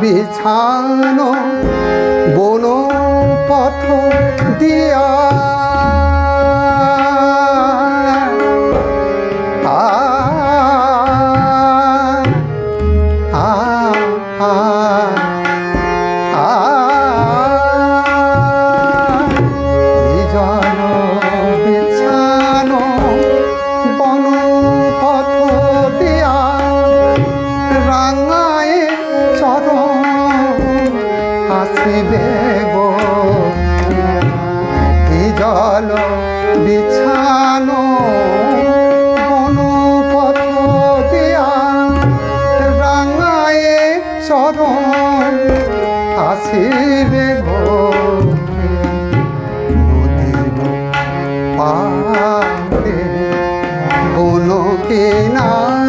বিছানো বন পথ দিয়া না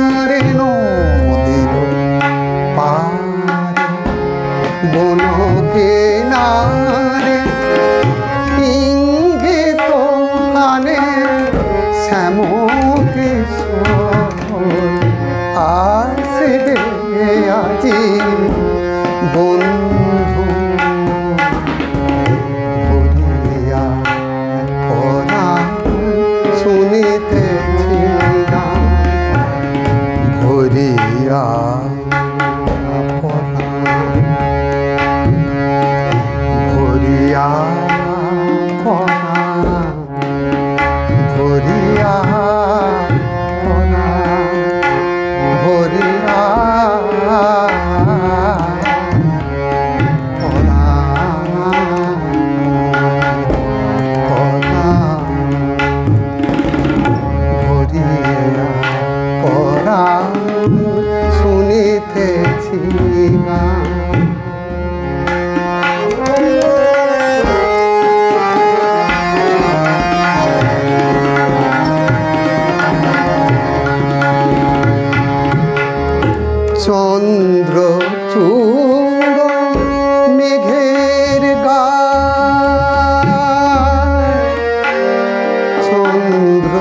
চন্দ্র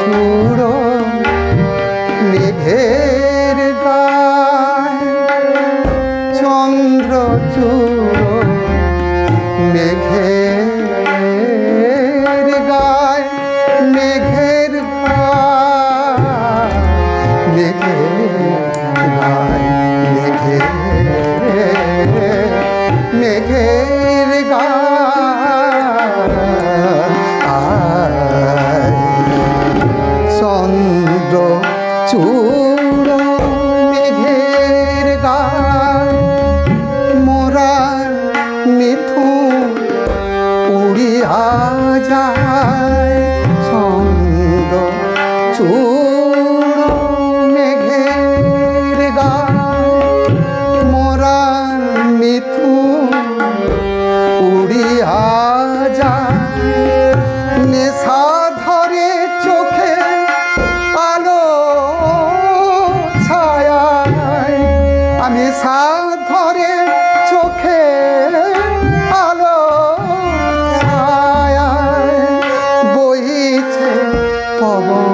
চূড় মেঘের গায় চন্দ্র চূড় মেঘের গায় মেঘের গায় মেঘের গায় মেঘের মেঘের 好吧。